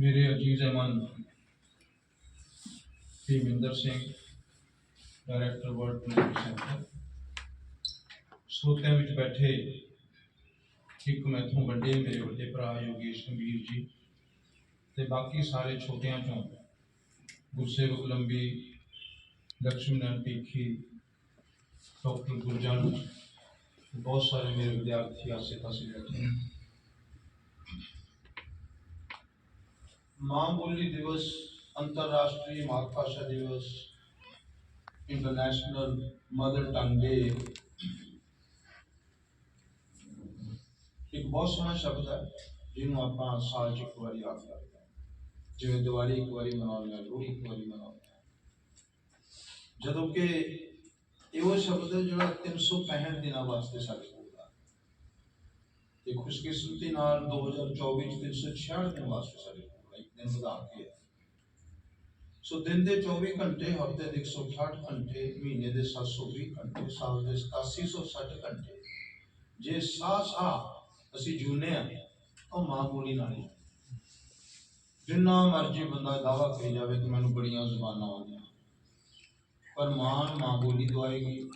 मेरे अज़ीज़ Aman Bhimindar Singh director world centre सोतों में बैठे एक मैं मैथों वे मेरे वे भरा योगेश गंभीर जी तो बाकी सारे छोटिया चो गुस्से लंबी लक्ष्मी नारायण पीखी डॉक्टर गुरजन, बहुत सारे मेरे विद्यार्थी आसे पास बैठे। हैं माँ बोली दिवस, अंतर्राष्ट्रीय मातृभाषा दिवस इंटरनेशनल मदर टंग डे एक बहुत सोना शब्द है जिन्होंने आप साल च एक बार याद करते हैं। जिमें दिवाली एक बार मना लोहड़ी एक बार मना जो कि यो शब्द है जो तीन सौ पैंठ दिन वास्ते साढ़े खुशकिस्मती दो हज़ार चौबीस, तीन सौ छियाठ दिन वास्ते साढ़े ਇੱਕ ਦਿਨ ਵਧਾ ਕੇ ਸੋ ਦਿਨ ਦੇ 24 ਘੰਟੇ, ਹਫ਼ਤੇ ਦੇ 168 ਘੰਟੇ, ਮਹੀਨੇ ਦੇ 720 ਘੰਟੇ, ਸਾਲ ਦੇ 8760 ਘੰਟੇ। ਜੇ ਸਾਹ ਸਾਹ ਅਸੀਂ ਜੂਨੇ ਆ ਤਾਂ ਮਾਂ ਨਾਲ ਹੀ ਜਿੰਨਾ ਮਰਜ਼ੀ ਬੰਦਾ ਦਾਵਾ ਕਰੀ ਜਾਵੇ ਕਿ ਮੈਨੂੰ ਬੜੀਆਂ ਜ਼ੁਬਾਨਾਂ ਆਉਂਦੀਆਂ। ਪਰ ਮਾਂ ਮਾਂ ਬੋਲੀ ਦਵਾਏਗੀ